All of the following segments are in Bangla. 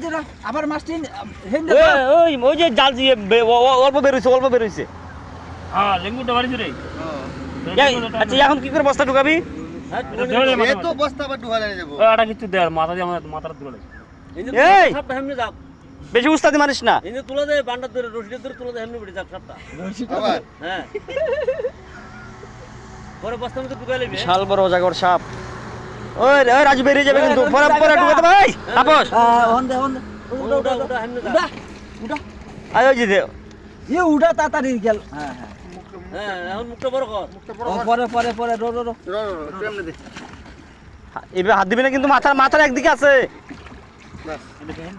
রাজ্যে আবার মাছটি ওই ওই ওই যে জাল দিয়ে বে- অ- অ- অল্প বেরোইছে অল্প বেরোইছে। হ্যাঁ লেঙ্গুটা বাড়ি রে আচ্ছা এখন কি করে বস্তা ঢুকাবি? এ তো বস্তা আবার ডুবালে যাব আটা কিছু দে মাথা দিয়ে আমার মাথাটা তুলে এই! সাপটা হেমনে যাও বেশি উস্তাদি মারিস না। তুলে দে বান্ডার ধরে রশিদের ধরে তুলে দে হেমনে বেড়ে যাক সাপটা। আবার হ্যাঁ। পরে বস্তার মধ্যে ঢুকাই লিবি বিশাল বড় জাগর সাপ। ওই ওই রাজু বেরিয়ে যাবে কিন্তু। পরে পরে ঢুকাতে ভাই উড়া আয় ওই যে ইয়ে উড়া তাড়াতাড়ি গেল। হ্যাঁ হ্যাঁ। হ্যাঁ এখন মুখটা বড় কর। ও, পরে পরে পরে রো রো রো। র র র কেমনে দে? এবার হাত দিবি না কিন্তু মাথার মাথার একদিকে আছে।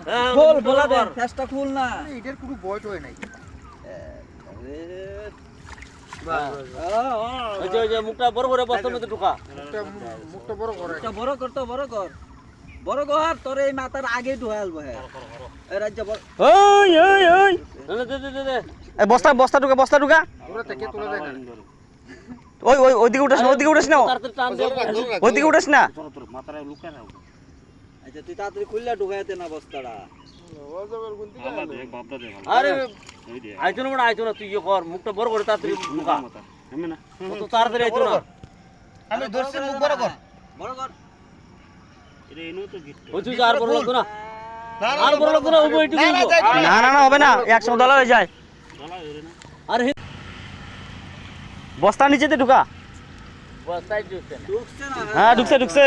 হ্যাঁ খোল বলা দে চেষ্টা খুল না। এটার কোনো বয় টয় নাই। ওই যে ওই যে মুখটা বড় করে বস্তার মধ্যে ঢুকা। মুখটা মুখটা বড় করে। এটা বড় কর তো বড় কর। বড় কর তোর এই মাথার আগে ঢুকালবো হ্যাঁ। এই রাজ্য বড় ওই ওই ওই। দে দে দে দে দে। এই বস্তা বস্তা ঢুকা বস্তা ঢুকা। ওরা থেকে তোলা যায় না ওই ওই ওইদিকে উঠাস না ওইদিকে উঠাস না। ওইদিকে উঠাস মাথায় লুকায় না আচ্ছা তুই তাড়াতাড়ি খুললে ঢুকাইতে না বস্তাটা। আরে আইতো না আইতো না তুই ইয়ে কর মুখটা বড় করে তাড়াতাড়ি না অত তাড়াতাড়ি আইতো না আমি ধরছি মুখ বড় কর বড় কর তো আর বড় লাগতো না আর বড় লাগতো না না না না হবে না একশো ডলার হয়ে যায় আর বস্তা নিচেতে ঢুকা বস্তায় ঢুকছে না ঢুকছে না হ্যাঁ ঢুকছে ঢুকছে